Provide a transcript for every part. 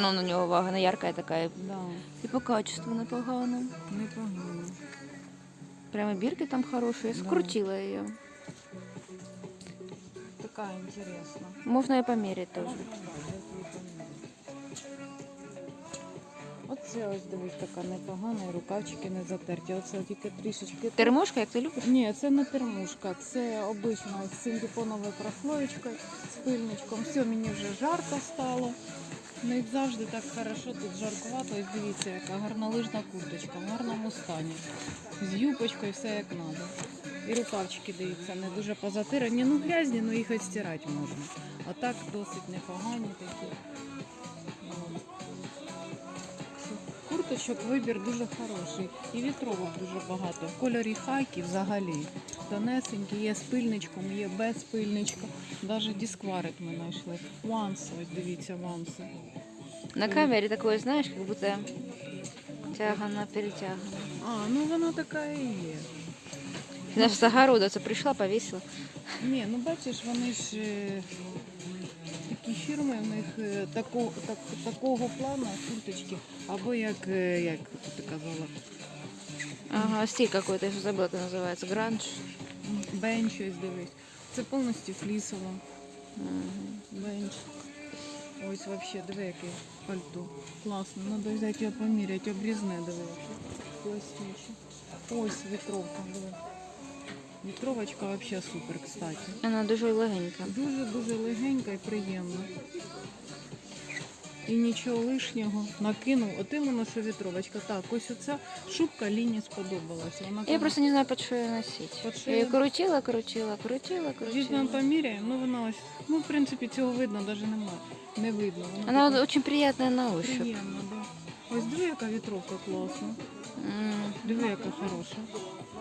Звернула на нього увагу, вона ярка така. Да, І по качеству непогано. непогано. Прямо бірки там хороші. Я Да. скрутила її. Така інтересна. Можна і поміряти теж. Оце ось дивись, така непогана, і рукавчики не затерті. Оце тільки трішечки. Термошка, як ти любиш? Ні, це не термушка, це обична з силіконовою прослоєчкою, з пильничком. Все, мені вже жарко стало. Ну і завжди так хорошо, тут жаркувато. Ось дивіться, яка гарнолижна курточка в гарному стані. З юбочкою, все як треба. І рукавчики, дивіться, не дуже позатирані. Ну грязні, ну їх відстирати можна. А так досить непогані такі. Курточок вибір дуже хороший. І вітровок дуже багато. В кольорі хайки взагалі. Тонесенькі, є з пильничком, є без пильничка. Навіть дискварик ми знайшли. Ванси, ось дивіться, ванси. На камері такое, знаєш, як будто тягана, перетягана. А, ну вона така і є. Знаєш, з огорода це прийшла, повісила. Ні, ну бачиш, вони ж е, такі фірми, в них е, тако, так, такого плану курточки, або як, е, як ти казала, Ага, стиль какой-то, я вже забула, як називається. Гранж. бенч, ось дивись. Це повністю флісово. Мгм. Ось вообще, диви, яке пальто. Класно. Надо взяти його поміряти, обрізне, диви. яке. Класнюче. Ось вітровка, диви. Вітровочка вообще супер, кстати. Вона дуже легенька. Дуже-дуже легенька і приємна. І нічого лишнього накинув. От іменно, що вітровочка. Так, ось оця шубка Ліні сподобалася. Вона Я просто не знаю, під що її носити. Під що Я її її- крутила, крутила, крутила, Візьмемо крутила. поміряємо, ну вона ось. Ну, в принципі, цього видно, навіть немає. Не видно. Вона така дуже приємна на ощупь. приємна, да. Ось диви, яка вітровка класна. М. Диви, яка хороша.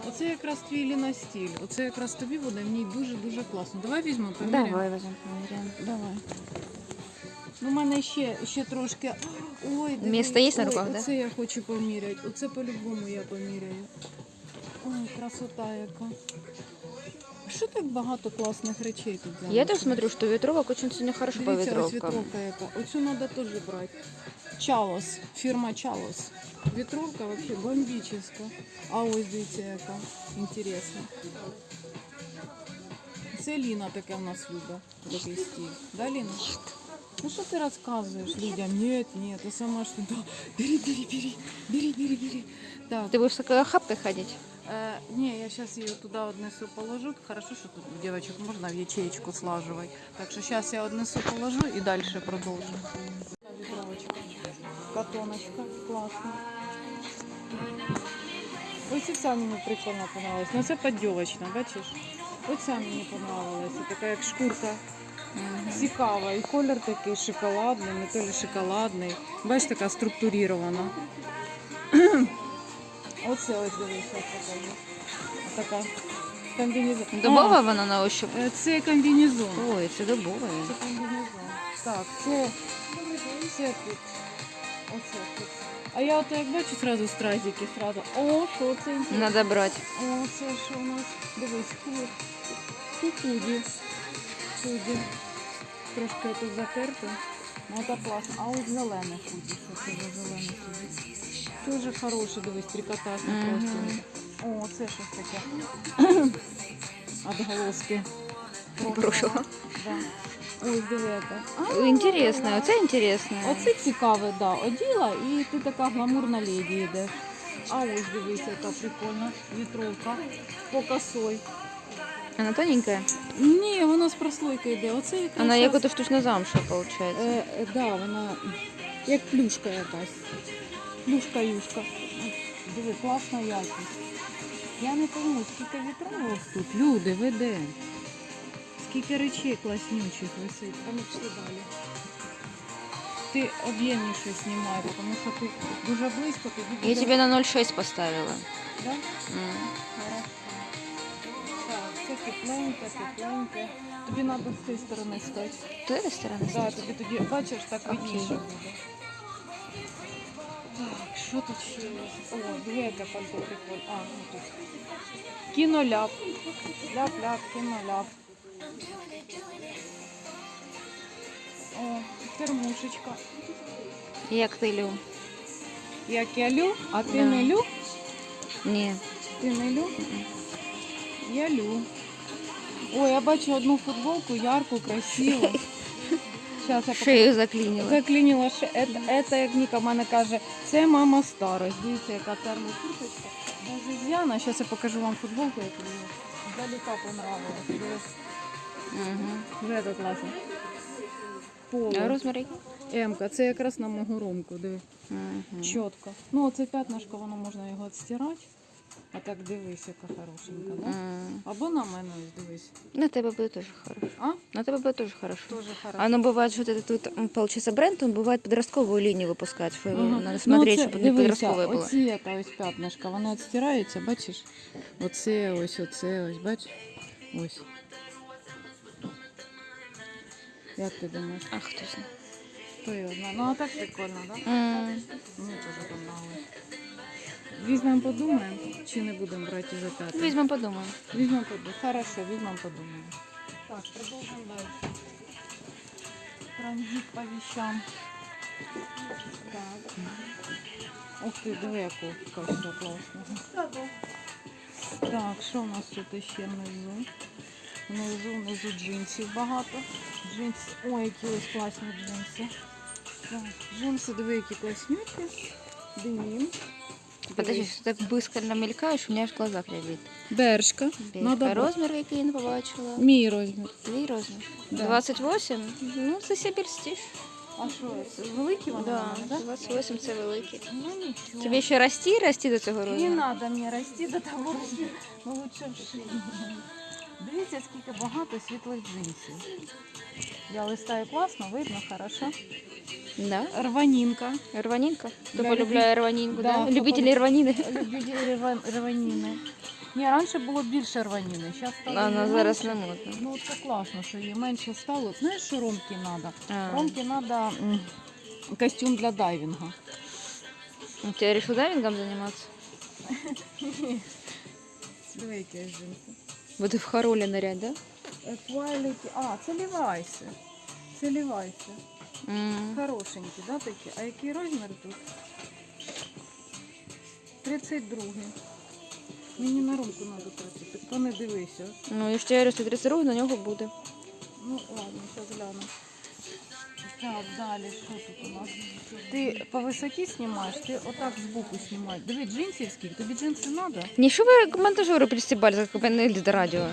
Оце якраз твій Ліна стіль. Оце якраз тобі буде в ній дуже-дуже класно. Давай візьмемо поміряємо. Давай возьмем, поміряємо. Давай. Ну, у мене ще, ще трошки. Ой, дивись, Місто є на ой, руках, да? Оце я хочу поміряти. Оце по-любому я поміряю. Ой, красота яка. Що так багато класних речей тут Я залишилось? смотрю, что ветровок очень сегодня хорошо по Дивіться, ось ветровкам. вітровка яка. Оцю треба теж брати. Чалос, фірма Чалос. Вітровка вообще бомбічна. А ось дивіться, яка інтересна. Це Ліна таке в нас любить. Такий стиль. Да, Ліна? Ну що ти розказуєш людям? Ні, ні, ти сама ж туди. Бери, бери, бери, бери, бери, бери. Так. Ты будешь с такой охапкой ходить? Э, не, я сейчас ее туда отнесу, положу. Хорошо, что тут девочек можно в ячеечку слаживать. Так что сейчас я отнесу, положу и дальше продолжим. Ветровочка. Катоночка. Классно. Ось і ця мені прикольно понравилась. Ну це поддівочна, бачиш? Оця мені понравилася. Така як шкурка. Цікава. І колір такий шоколадний, не то ли шоколадний. Бачиш, така структурирована. Оце ось покажу. Така комбінезон. Дубова вона на ощупь? Е, Це комбінезон. Ой, це дубова. Це комбінезон. Так, це, це тут. Оце тут. А я ото як бачу зразу стразики, зразу. О, що це інтересно. Надо брати. О, це що у нас? Дивись, худі. Худі. Трошки тут затерто. Ну це класно. А ось зелене худі. Що це за зелене худі? Дуже хороше, дивись, трикотажне Мгм. просто. О, це щось таке. Отголоски. Прошлого. Да. Ось яка. А, Інтересно, оце інтересно. Оце цікаве, да. Оділа і ти така гламурна леді йдеш. А ось дивись, яка прикольна вітровка по косой. Вона тоненькая. Ні, вона з прослойкою йде. Оце якраз. Вона як ото штучна замша, виходить. Е, е, да, вона як плюшка якась. Плюшка-юшка. Диви, класна якість. Я не пойму, скільки вітровок тут. Люди, веде. Скільки речей класнючих висить. А ми пішли далі. Ти об'ємніше знімай, тому що ти дуже близько, тобі Я тебе на 0,6 поставила. Да? М. Тепленьке, тепленьке. Тобі треба з цієї сторони стати. З цієї сторони? Так, тобі тоді, бачиш, так видніше буде. Так, що тут ще є? О, диви, яке пальто прикольне. А, ну тут. Кіноляп. Ляп-ляп, кіноляп. О, термушечка. Як ти Лю? Як я лю, а ти Да. не лю? Ні. Ти не лю? Я лю. Ой, я бачу одну футболку ярку, красиву. Зараз я Шею заклінила. Заклінила ще. Це, це, як Ніка в мене каже, це мама старость. Дивіться, яка термокурточка. Дуже з'яна. Зараз я покажу вам футболку, яку мені здалека понравилась. Угу. Вже яка класна. Поло. А розмір який? М-ка, це якраз на мого ромку, диви. Угу. Чітко. Ну, оце п'ятнишко, воно можна його відстирати. А так дивись, яка хорошенька, да? Або на мене ось дивись. На тебе буде теж хорошо. А? На тебе буде теж хорошо. Тоже хорошо. Оно бывает, что это тут, м, получается, бренд, он бывает подростковую линию выпускать. Фу, Ага. Надо смотреть, ну, чтобы оце, не дивися, подростковая была. Оці та ось п'ятнишка, вони відстираються, бачиш? Оце, ось, оце, ось, бач? Ось. Як ти думаєш? Ах, кто знает. Хто його знає? Ну, а так прикольно, так? Да? М, Мені теж понравилось. Візьмемо, подумаємо, чи не будемо брати за п'ятий? Візьмем, подумаем. Візьмемо, подумаємо. Хорошо, візьмемо, подумаємо. Так, продовжуємо далі. Транзит по вещам. Так. Ух ти, диви, яку кашку класного. Так, що у нас тут ще внизу? Внизу, внизу джинсів багато. Джинс. Ой, які ось класні джинси. Так, джинси, диви, які класнюки. Денім. Подожди, що так быстро мелькаешь, у меня аж глаза глазах Бершка. Бершка. Надо розмір, який я не побачила. Мій розмір. Твій розмір. Да. 28? Ну, це себе льстиш. А що, Великий великі вони? Да, в мене, 28 це великий. Ну нічого. Тобі ще рости, рости до цього Не розміру. надо мне расти до того розміру, ну лучше вши. Дивіться, скільки багато світлих джинсів. Я листаю класно, видно, хорошо. Да. Рванінка. Рванинка? Хто Для полюбляє рванинку, Да, да? хто Любителі рванини. Любителі рваніни. Ні, раніше було більше рваніни, зараз стало А, ну, її зараз не модно. Ну це класно, що її менше стало. Знаєш, що Ромки треба? А. Ромки треба костюм для дайвінга. У тебя решил дайвингом заниматься? Диви, які джинси. Буду в хоролі наряд, да? Е, А, це лівайси. Це лівайси. Mm. Хорошенькі, да, такі? А який розмір тут? 32. Мені на руку треба 30. То не дивися. Ну, якщо я говорю, що 32, на нього буде. Ну ладно, зараз гляну. Так, далі, що тут у нас? Ти по висоті знімаєш, ти отак збоку знімаєш. Диви, джинсівський, тобі джинси треба? Не що ви к монтажеру пристібали, як панель до радіо?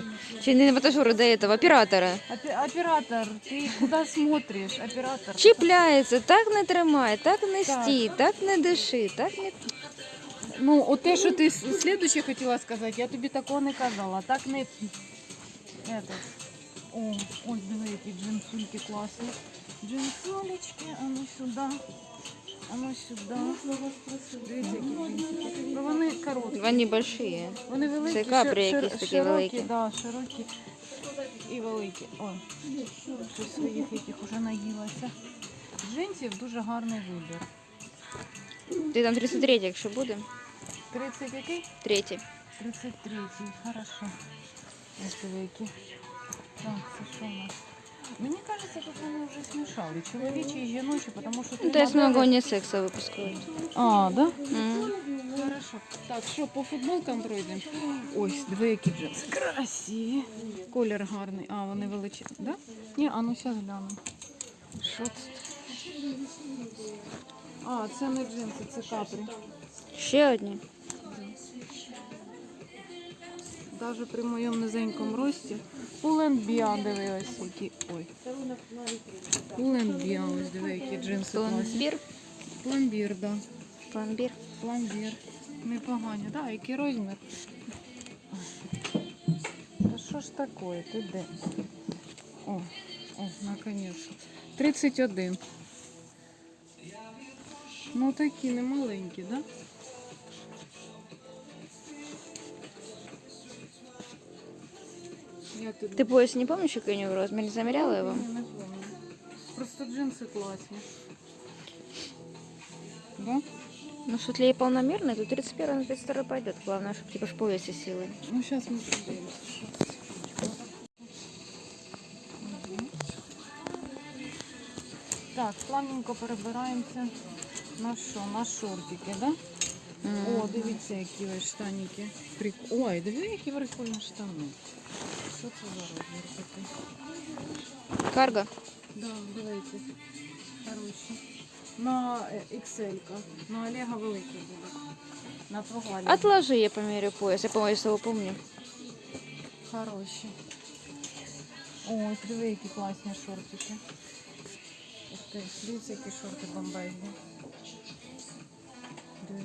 Чи не монтажеру до этого, оператора? Опе- оператор, ти куди смотриш? Оператор. Чіпляється, так не тримай, так не стій, так не диши, так не... Ну, от те, що ти с- слідуще хотіла сказати, я тобі такого не казала. Так не. Это. О, ось диви, які джинсульки класні. Джинсулечки, а ну сюди. А ну сюди. Які. Ну, вони короткі. Вони большие. Вони великі, Це капрі шир- якісь такі широкі, великі. Да, широкі і великі. Ой, щось своїх яких уже наїлася. Джинсів дуже гарний вибір. Ти там 33, якщо буде. 30 який? Третій. 33, хорошо. Ось великі. Так, це що у нас? Мені кажется, тут вони вже смішали. Чоловічі і жіночі, тому що Ну, тут то есть много не секса випускають. А, да? Хорошо. Так, що, по футболкам пройдемо? Ось, диви, які джинси. Красиві. Колір гарний. А, вони величезні, да? Ні, а ну зараз гляну. Що це? А, це не джинси, це капрі. Ще одні. Даже при моєму низенькому рості. Пуленбіа, диви ось які. Ой. Пуленбіа, ось диви, які джинси класні. Пломбір. Пломбір, да. Пломбір. Пломбір. Непогані, да, який розмір. Та що ж таке? Ти де? О, о, наконец. 31. Ну такі не маленькі, да? Я тут Ти пояс не пам'ятаєш, який у нього розмір? Не заміряла його? Ні, не помню. Просто джинси класні. Да? Ну, что для ей полномерный, то 31 на 32 пойдет. Главное, чтобы типа ж в поясе силы. Ну, сейчас мы подивимося. що це. Мгм. Так, плавненько перебираємося на що? На шортики, да? М. О, дивіться, які ось штаніки. Прик... Ой, диви, які прикольні штани. Що це за розмір такий? Карго. Да, дивіться. Хороші. На е, XL. На Олега великі будуть. На твого Олега. Отложи, я померю пояс. Я, по-моему, его помню. Хороші. Ось, диви, які класні шортики. Ух ти, дивіться, які шорти бомбезні. Диви.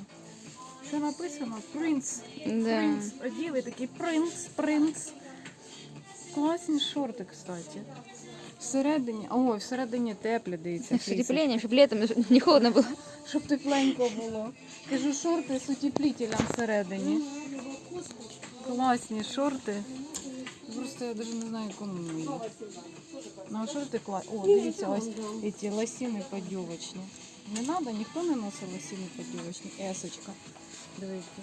Що написано? Принц. Да. Принц. Оділи такий принц, принц. Класні шорти, кстати. Всередині, ой, всередині теплі, дивіться. Флісочки. утеплением, чтобы летом не холодно было. Щоб тепленько було. Кажу, шорти з утеплителем всередині. Класні шорти. Просто я навіть не знаю, кому їх. Ну, а шорти класні. О, дивіться, ось ці лосіни подівочні. Не треба, ніхто не носить лосіни подівочні. Есочка. Дивіться.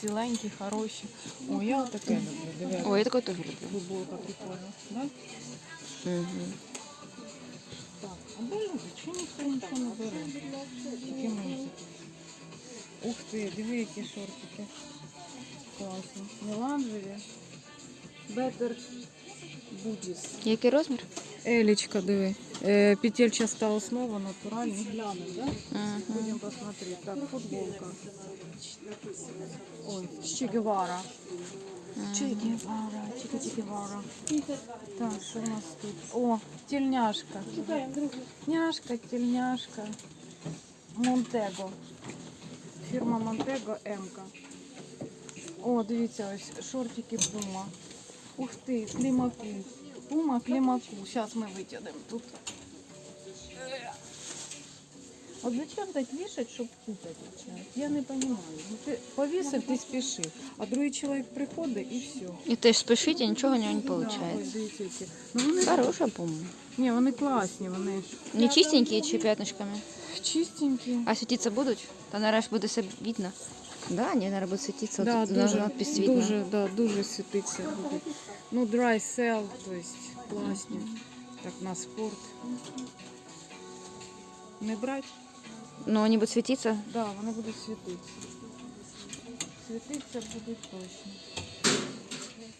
Ціленькі, хороші. О, я отаке люблю. Дивіться. Ой, я такой тоже люблю. Футболка прикольна. Да? Мгм. Так, а де люди? Чому ніхто нічого не бере? Тільки музики. Ух ти, диви, які шортики. Класно. Меланжеві. Better Buddies. Який розмір? Елечка, диви. Е, петельчаста основа, натуральний. Глянемо, да? Мгм. Будем посмотреть. Так, футболка. Ой, Че Гевара. Че Гевара, Чика Че Гевара. Так, що у нас тут? О, тельняшка. Няшка, тельняшка. Монтего. Фірма Монтего М-ка. О, дивіться, ось шортики Пума. Ух ти, клімаку. Пума, клімаку. Зараз ми витягнемо тут. От зачем так вішать, щоб путати? Я не розумію. Ну, ти повісив, ти спішив, а другий чоловік приходить і все. І теж спішіть, і нічого у нього не виходить. Ну вони, Хороша, по-моему. ні, вони класні, вони Не чистенькие чи пятнышками? чистенькі. А світитися будуть? Та нарешті буде все видно. Да, не, наверное, буде світитися. Да, на дуже, надпись видно. дуже, да, дуже світиться буде. Ну, dry sell, то есть класні. Так, на спорт. Не брать? Ну, вони будуть світитися. Да, вони будуть світитися. Світитися будуть точно.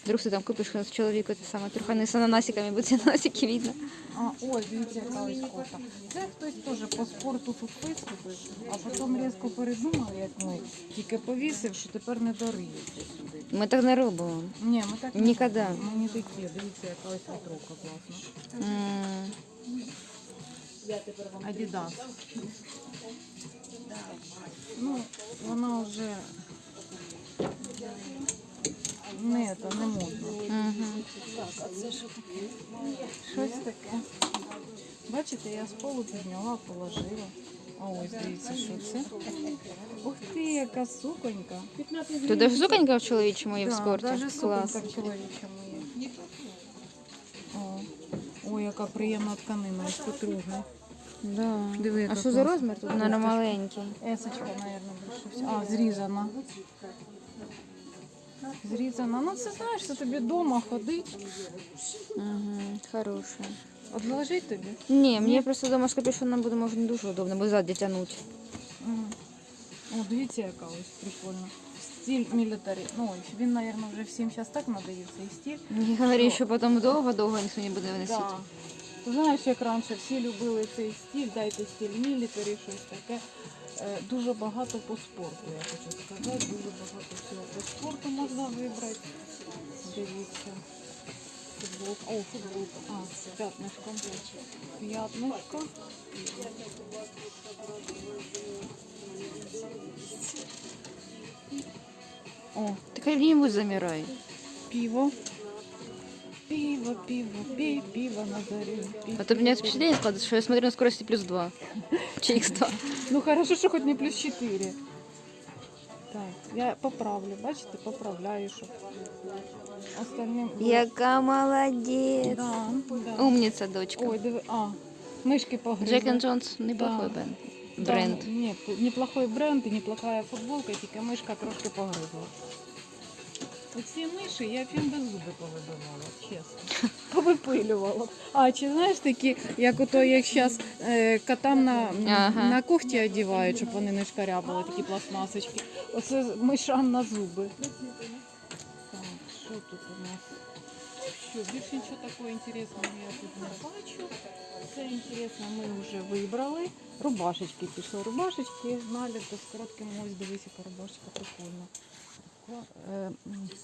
Вдруг ти там купиш чоловіку те саме трохи з ананасиками, буде ананасики видно. А, ой, дивіться, яка ось кофта. Це хтось теж по спорту тут виступив, а потім різко передумав, як ми, тільки повісив, що тепер не дориється сюди. Ми так не робимо. Ні, ми так не Ніколи. робимо. Ми не такі. Дивіться, яка ось вітровка класна. М, Адідас. Ну, вона вже не, це не модно. Так, а це що таке? Щось таке. Бачите, я з полу підняла, положила. А ось дивіться, що це. Ух ти, яка суконька. Тут даже суконька в чоловічому і в Да, спорті. Даже Клас. суконька в чоловічому є. О, ой, яка приємна тканина, ось потрогай. Да. Диви, А що за класна. розмір тут? Наверное, маленький. Есочка, мабуть, більше всього. А, зрізана. Зрізана. Ну це знаєш, це тобі вдома ходить. Угу. Хороший. Одложить тобі. Ні, мені просто вдома з капюшоном буде, може, не дуже удобно, бо ззаді тягнуть. Мгм. О, дивіться, яка ось прикольна. Стиль мілітарі. Ну, ось він, мабуть, вже всім зараз так надає цей стиль. Не говори, що потім довго-довго ніхто не буде виносити. Да. Знаєш, як раніше всі любили цей стиль, дайте стиль мілітарі, щось таке. Е, Дуже багато по спорту, я хочу сказати. Дуже багато всього по спорту можна вибрати. Дивіться. Футболка. О, футболка. А, з п'ятнишком. П'ятнишко. О, Ти как-нибудь замирай. пиво. Пиво, пиво, пей, пиво на заре. пей, А то у меня впечатление складывается, что я смотрю на скорости плюс 2. Чи X2. Ну хорошо, що хоч не плюс 4. Так, я поправлю, бачите, поправляю, щоб остальним. було- Яка молодець. Да, да. Умниця, дочка. Ой, диви, а, мишки погризли. Джек and Джонс неплохой Да. бренд. Да, Бренд. Ні, неплохой бренд і неплохая футболка, тільки мишка трошки погризла. Оці миші я фін без зуби повибивала, чесно. Повипила. підсилювало. А чи знаєш такі, як ото як зараз е, котам на, Ага. на когті одягають, щоб вони не шкарябали, такі пластмасочки. Оце мишам на зуби. Так, що тут у нас? Що, більше нічого такого інтересного я тут не бачу. Все інтересне ми вже вибрали. Рубашечки пішли. Рубашечки, наліт з коротким ось дивись, яка рубашечка прикольна. Е,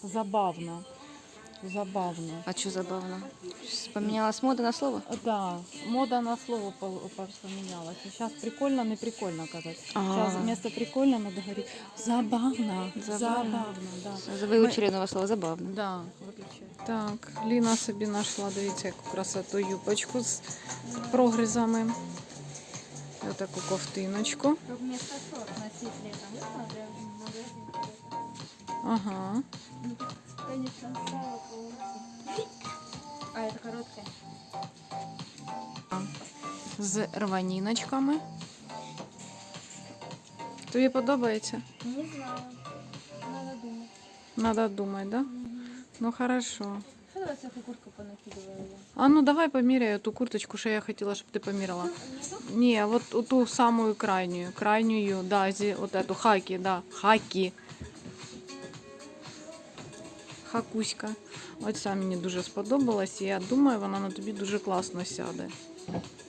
Забавно. Забавно. А что забавно? Поменялась мода на слово? Да, мода на слово по- по- поменялась. Сейчас прикольно, не прикольно казать. А. Сейчас вместо прикольно надо говорить забавно. Забавно. Забавно, да. Выучили новое слово забавно. Да. Так, Ліна собі знайшла, дивіться, яку красоту юбочку з прогризами. Отаку ковтиночку. Вместо шорт носить летом. Ага. Конечно, стало получше. А это короткая? З рваніночками. Тобі подобається? Не знаю. Надо думать. Надо думати, да? Ну хорошо. Что давай всякую куртку понакидываю я? А ну давай поміряю ту курточку, що я хотіла, щоб ти поміряла. Ні, от ту саму крайню, крайнюю, да, зі, от эту хакі, да, хакі. Хакуська. Оця мені дуже сподобалась, і я думаю, вона на тобі дуже класно сяде.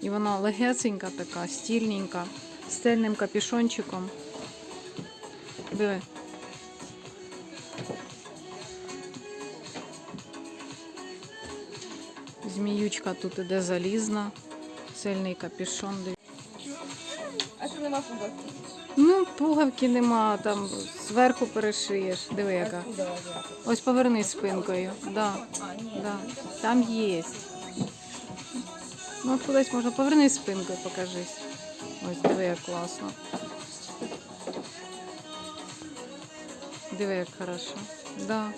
І вона легесенька така, стільненька, з стильним капюшончиком. Диви. Зміючка тут іде залізна, сильний капюшон. А что нема фугов? Ну, пуговки нема, там зверху перешиєш. Диви яка. Ось повернись спинкою. Да, да. Там є. Ну, кудись можна повернись спинкою, покажись. Ось диви, як класно. Диви, як хорошо. Да.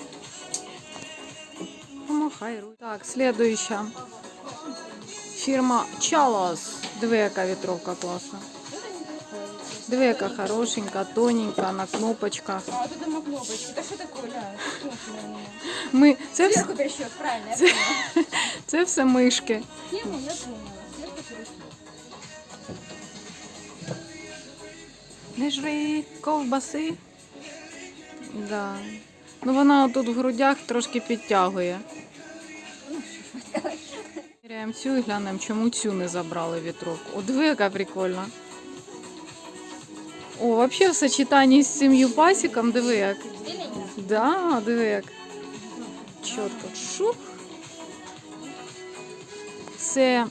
Помахай руку. Так, следующая. Фірма Чалос. Диви, яка вітровка класна. Диви, яка хорошенька, тоненька, на кнопочках. А, тут дома кнопочки. Что такое? Смотри. Ми, це, вс- Сверху пересчет, правильно, я поняла. це все мишки. Тему я поняла. Сверху пересчет. Не жри ковбаси. Да. Ну вона тут в грудях трошки підтягує. Міряємо цю і глянемо, чому цю не забрали вітровку. О, диви, яка прикольна. О, взагалі в сочетанні з цим юпасиком, диви як. Да, диви як. Чітко. Шух. Це.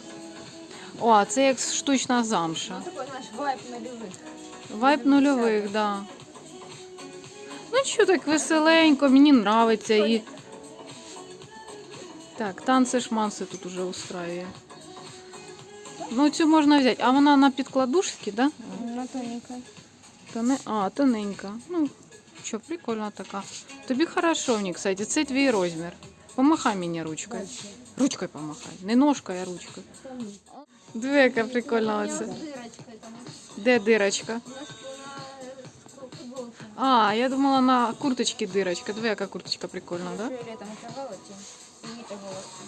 О, це як штучна замша. Ну, такой, знаешь, вайп нулевых. Вайб нульових, да. Ну що так веселенько, мені нравиться і. Так, танці шманси тут уже устраює. Ну, цю можна взяти. А вона на підкладушці, да? На тоненькой. Тоне... А, тоненька. Ну, що, прикольна така. Тобі хорошо в ній, кстати, це твій розмір. Помахай мені ручкою. Ручкою помахай. Не ножкою, а ручкою. Диви, яка прикольна Я оце. вот с дырочкой там. Де дирочка? У нас на футболке. А, я думала на курточці дирочка. Диви, яка курточка прикольна, да? Фиолетом оторвала тень. И это волосы.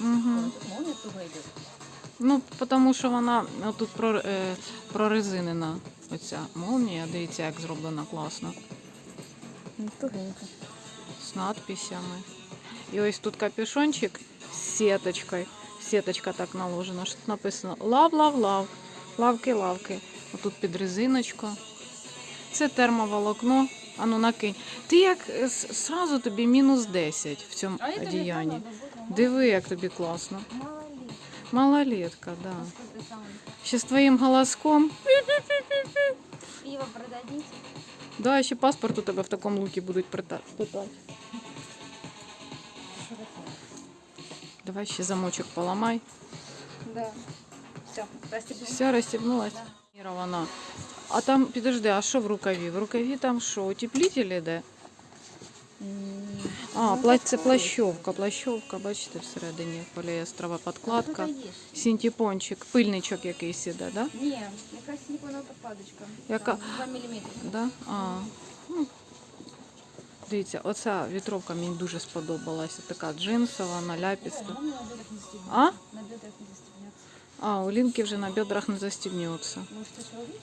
Угу. Ну, тому що вона тут е, прорезинена. Оця молнія, дивіться, як зроблена класно. Тугенько. З надписями. І ось тут капюшончик з сіточкою. Сіточка так наложена, що тут написано лав, лав, лав. Лавки, лавки. Отут під резиночку. Це термоволокно. Ану накинь. Ти як е, сразу тобі мінус 10 в цьому одіянні. Диви, як тобі класно. Мало ли. Малолетка, да. Сколько там Ще з твоїм голоском. пиво продадите? Да, ще паспорт у тебе в такому лукі будуть прита- питати. Что такое? Давай ще замочок поламай. Да. Все, простите. Все, розстібнулась. Вона. А там, підожди, а що в рукаві? В рукаві там що, утеплитель іде? А, пла- це плащовка, плащовка, бачите, всередині поліестрова підкладка. Синтепончик, пильничок якийсь іде, да? Не, якраз силиконовая подкладочка. Яка? Там 2 миллиметра. Да? А, ну. Дивіться, оця вітровка мені дуже сподобалася. Така джинсова, наляпіста. Она на бедрах не стегнется. А? На бедрах не застегнется. А, у Лінки вже на бедрах не застібнеться. Может, что человек?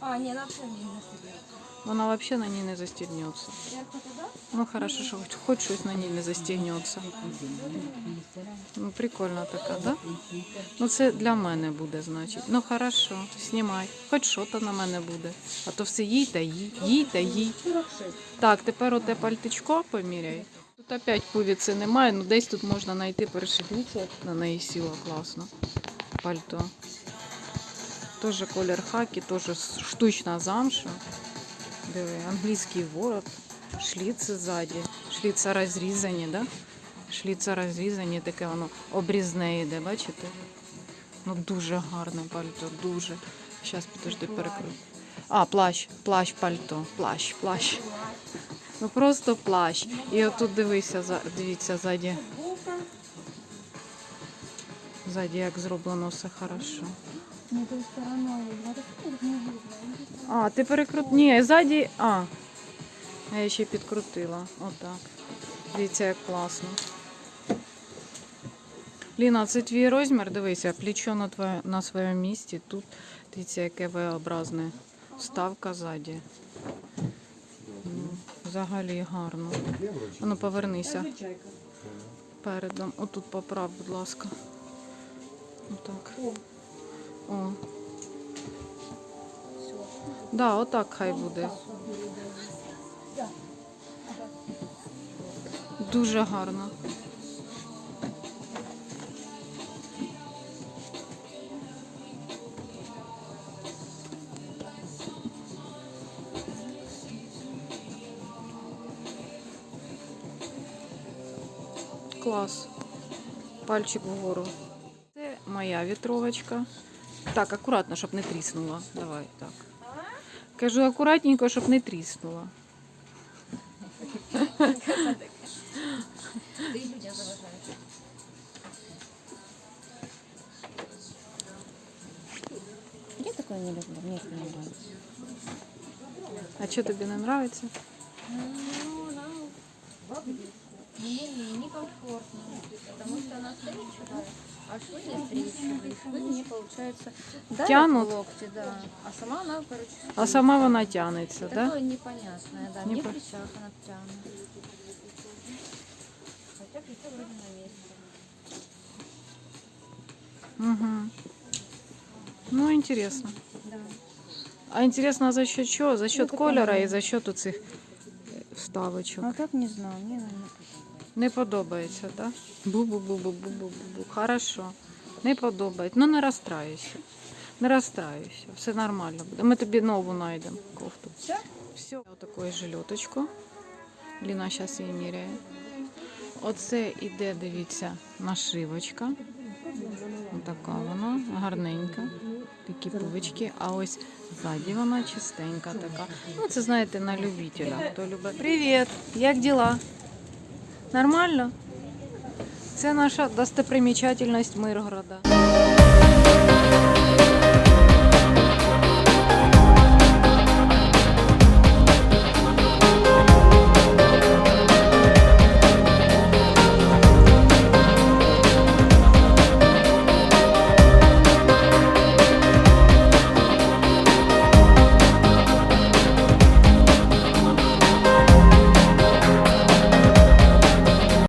А, не, она вообще не застегнется. Вона взагалі на ній не туда? Ну хорошо, що хоч, хоч щось на ній не застігнеться. Ну, прикольна така, да? Ну це для мене буде, значить. Ну хорошо, знімай. Хоч що то на мене буде. А то все їй та їй, їй та їй. Так, тепер оте пальтичко поміряй. Тут опять пуговиці немає, ну десь тут можна знайти перешибіться, на неї сіла класно. Пальто. Тоже колір хакі, теж штучна замша. Диви, англійський ворот, шліци ззаді. Шліця розрізані, да? Шліця розрізані, таке воно обрізне йде, бачите? Ну дуже гарне пальто, дуже. Зараз підожди перекрию. А, плащ, плащ, пальто, плащ, плащ. Ну просто плащ. І отут дивися, дивіться ззаді. Ззаді як зроблено все хорошо. Видно. А, ти перекрут. Ні, ззаді. А. Я ще підкрутила. Отак. Дивіться, як класно. Ліна, це твій розмір. Дивися, плечо на, твоє, на своєму місці. Тут дивіться, яке V-образне. Вставка ззаді. Ну, взагалі гарно. Ну, повернися. Передом. Отут поправ, будь ласка. Отак. О. Да, отак хай буде. Дуже гарно. Клас. Пальчик вгору. Це моя вітровочка. Так, акуратно, щоб не тріснула. Давай, так. Кажу акуратненько, щоб не тріснула. Я такое не люблю, мне это не нравится. А що тобі не подобається? Ну, мне некомфортно, потому что она встречивает, а швы не встречивает. Швы мне, получается, давят Тянут? локти, да. А сама она, короче, А сама вона тянеться, так? Да? Такое непонятное, да. Не Мне по- в плечах она тянет. Хотя плечо вроде на месте. Угу. Ну, интересно. Да. А интересно, а за счет чего? За счет это кольора і за счет оцих е, вставочок. А так не знаю, она не Не подобається, так? Да? Бу-бу-бу-бу-бу-бу-бу. Хорошо. Не подобається. Ну не розстраюйся. Не розстраюйся. Все нормально буде. Ми тобі нову знайдемо кофту. Все? Все. Отаку жильоточку. Ліна зараз її міряє. Оце іде, дивіться, нашивочка. Отака вона, гарненька. Такі пувички. А ось ззаді вона чистенька така. Ну, це знаєте, на любителя. Хто любить. Привіт! Як діла? Нормально? Це наша достопримічательність Миргорода.